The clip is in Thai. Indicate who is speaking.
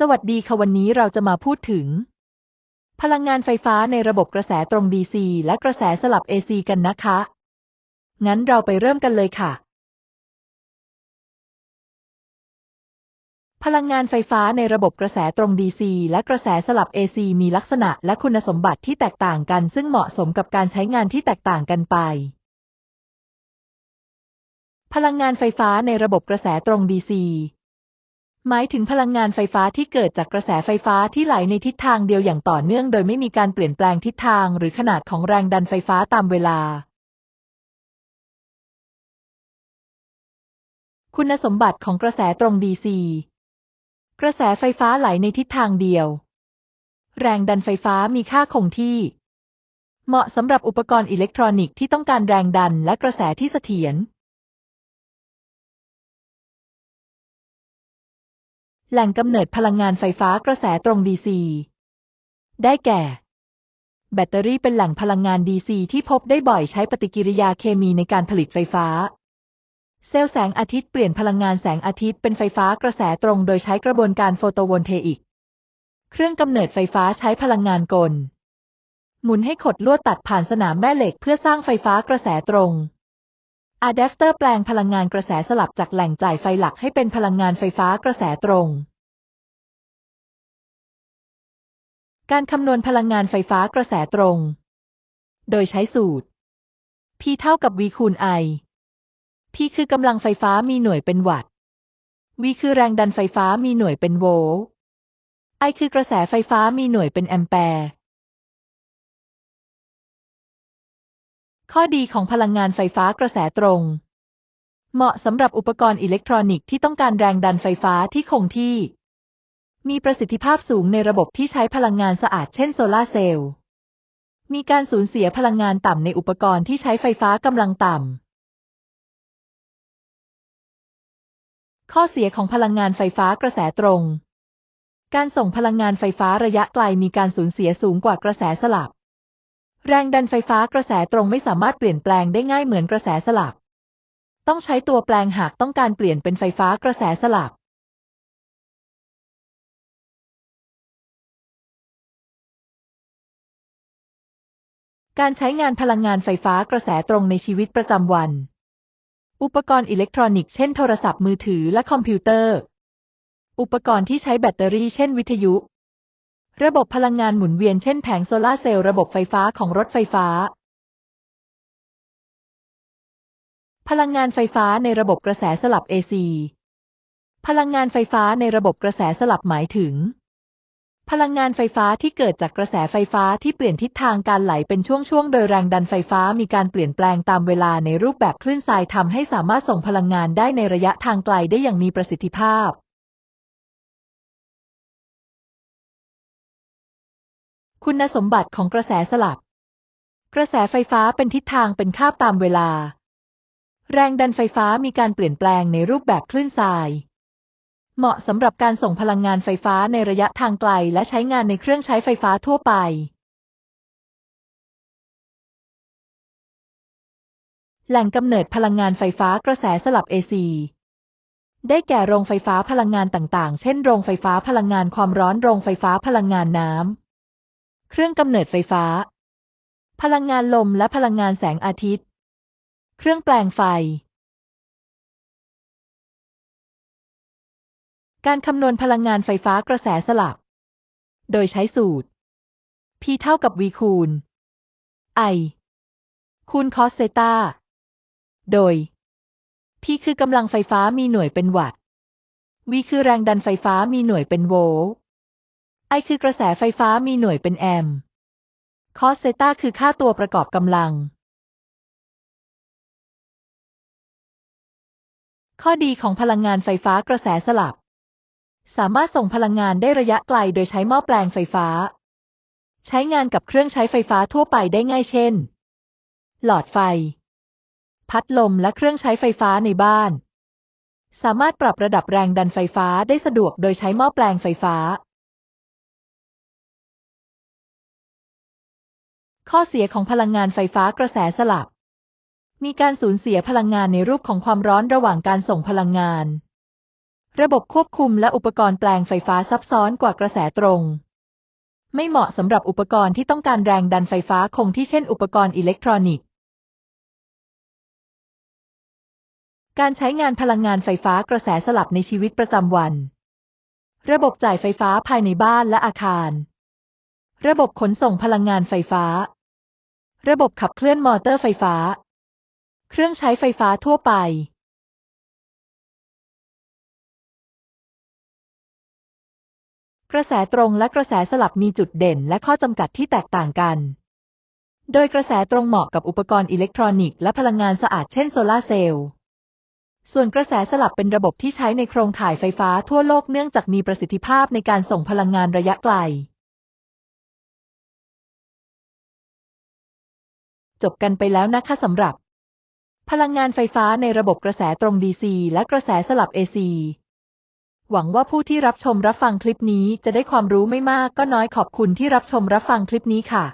Speaker 1: สวัสดีค่ะวันนี้เราจะมาพูดถึง พลังงานไฟฟ้าในระบบกระแสตรง DC และกระแสสลับ AC กันนะคะ งั้นเราไปเริ่มกันเลยค่ะ พลังงานไฟฟ้าในระบบกระแสตรง DC และกระแสสลับ AC มีลักษณะและคุณสมบัติที่แตกต่างกัน ซึ่งเหมาะสมกับการใช้งานที่แตกต่างกันไปพลังงานไฟฟ้าในระบบกระแสตรง DC หมายถึงพลังงานไฟฟ้าที่เกิดจากกระแสไฟฟ้าที่ไหลในทิศทางเดียวอย่างต่อเนื่อง โดยไม่มีการเปลี่ยนแปลงทิศทางหรือขนาดของแรงดันไฟฟ้าตามเวลา คุณสมบัติของกระแสตรง DC กระแสไฟฟ้าไหลในทิศทางเดียว แรงดันไฟฟ้ามีค่าคงที่ เหมาะสำหรับอุปกรณ์อิเล็กทรอนิกส์ที่ต้องการแรงดันและกระแสที่เสถียร แหล่งกำเนิดพลังงานไฟฟ้ากระแสตรง DC ได้แก่ แบตเตอรี่เป็นแหล่งพลังงาน DC ที่พบได้บ่อยใช้ปฏิกิริยาเคมีในการผลิตไฟฟ้า เซลล์แสงอาทิตย์เปลี่ยนพลังงานแสงอาทิตย์เป็นไฟฟ้ากระแสตรงโดยใช้กระบวนการโฟโตโวลเทอิก เครื่องกำเนิดไฟฟ้าใช้พลังงานกล หมุนให้ขดลวดตัดผ่านสนามแม่เหล็กเพื่อสร้างไฟฟ้ากระแสตรง อะแดปเตอร์แปลงพลังงานกระแสสลับจากแหล่งจ่ายไฟหลักให้เป็นพลังงานไฟฟ้ากระแสตรง การคำนวณพลังงานไฟฟ้ากระแสตรง โดยใช้สูตร P เท่ากับ V คูณ I P คือกำลังไฟฟ้ามีหน่วยเป็นวัตต์ V คือแรงดันไฟฟ้ามีหน่วยเป็นโวลต์ I คือกระแสไฟฟ้ามีหน่วยเป็นแอมแปร์ ข้อดีของพลังงานไฟฟ้ากระแสตรง เหมาะสำหรับอุปกรณ์อิเล็กทรอนิกส์ที่ต้องการแรงดันไฟฟ้าที่คงที่ มีประสิทธิภาพสูงในระบบที่ใช้พลังงานสะอาดเช่นโซลาเซลล์ มีการสูญเสียพลังงานต่ำในอุปกรณ์ที่ใช้ไฟฟ้ากำลังต่ำ ข้อเสียของพลังงานไฟฟ้ากระแสตรง การส่งพลังงานไฟฟ้าระยะไกลมีการสูญเสียสูงกว่ากระแสสลับ แรงดันไฟฟ้ากระแสตรงไม่สามารถเปลี่ยนแปลงได้ง่ายเหมือนกระแสสลับ ต้องใช้ตัวแปลงหากต้องการเปลี่ยนเป็นไฟฟ้ากระแสสลับ การใช้งานพลังงานไฟฟ้ากระแสตรงในชีวิตประจำวัน อุปกรณ์อิเล็กทรอนิกส์เช่นโทรศัพท์มือถือและคอมพิวเตอร์ อุปกรณ์ที่ใช้แบตเตอรี่เช่นวิทยุ ระบบพลังงานหมุนเวียนเช่นแผงโซลาร์เซลล์ระบบไฟฟ้าของรถไฟฟ้า พลังงานไฟฟ้าในระบบกระแสสลับ AC พลังงานไฟฟ้าในระบบกระแสสลับหมายถึง พลังงานไฟฟ้าที่เกิดจากกระแสไฟฟ้าที่เปลี่ยนทิศทางการไหลเป็นช่วงๆ โดยแรงดันไฟฟ้ามีการเปลี่ยนแปลงตามเวลาในรูปแบบคลื่นทรายทำให้สามารถส่งพลังงานได้ในระยะทางไกลได้อย่างมีประสิทธิภาพ คุณสมบัติของกระแสสลับ กระแสไฟฟ้าเป็นทิศทางเป็นคาบตามเวลา แรงดันไฟฟ้ามีการเปลี่ยนแปลงในรูปแบบคลื่นทราย เหมาะสำหรับการส่งพลังงานไฟฟ้าในระยะทางไกลและใช้งานในเครื่องใช้ไฟฟ้าทั่วไป แหล่งกำเนิดพลังงานไฟฟ้ากระแสสลับ AC ได้แก่โรงไฟฟ้าพลังงานต่างๆ เช่น โรงไฟฟ้าพลังงานความร้อน โรงไฟฟ้าพลังงานน้ำ เครื่องกำเนิดไฟฟ้า พลังงานลมและพลังงานแสงอาทิตย์ เครื่องแปลงไฟ การคำนวณพลังงานไฟฟ้ากระแสสลับ โดยใช้สูตร P เท่ากับ V คูณ I คูณ cos เซตาโดย P คือกำลังไฟฟ้ามีหน่วยเป็นวัตต์ V คือแรงดันไฟฟ้ามีหน่วยเป็นโวลต์ I คือกระแสไฟฟ้ามีหน่วยเป็นแอมป์ cos เซต้าคือค่าตัวประกอบกำลัง ข้อดีของพลังงานไฟฟ้ากระแสสลับ สามารถส่งพลังงานได้ระยะไกลโดยใช้หม้อแปลงไฟฟ้า ใช้งานกับเครื่องใช้ไฟฟ้าทั่วไปได้ง่ายเช่น หลอดไฟ พัดลมและเครื่องใช้ไฟฟ้าในบ้าน สามารถปรับระดับแรงดันไฟฟ้าได้สะดวกโดยใช้หม้อแปลงไฟฟ้า ข้อเสียของพลังงานไฟฟ้ากระแสสลับ มีการสูญเสียพลังงานในรูปของความร้อนระหว่างการส่งพลังงาน ระบบควบคุมและอุปกรณ์แปลงไฟฟ้าซับซ้อนกว่ากระแสตรง ไม่เหมาะสำหรับอุปกรณ์ที่ต้องการแรงดันไฟฟ้าคงที่เช่นอุปกรณ์อิเล็กทรอนิกส์ การใช้งานพลังงานไฟฟ้ากระแสสลับในชีวิตประจำวัน ระบบจ่ายไฟฟ้าภายในบ้านและอาคารระบบขนส่งพลังงานไฟฟ้า ระบบขับเคลื่อนมอเตอร์ไฟฟ้า เครื่องใช้ไฟฟ้าทั่วไป กระแสตรงและกระแสสลับมีจุดเด่นและข้อจำกัดที่แตกต่างกัน โดยกระแสตรงเหมาะกับอุปกรณ์อิเล็กทรอนิกส์และพลังงานสะอาดเช่นโซลาเซลล์ ส่วนกระแสสลับเป็นระบบที่ใช้ในโครงข่ายไฟฟ้าทั่วโลกเนื่องจากมีประสิทธิภาพในการส่งพลังงานระยะไกล จบกันไปแล้วนะคะสำหรับ พลังงานไฟฟ้าในระบบกระแสตรง DC และกระแสสลับ AC หวังว่าผู้ที่รับชมรับฟังคลิปนี้จะได้ความรู้ไม่มากก็น้อยขอบคุณที่รับชมรับฟังคลิปนี้ค่ะ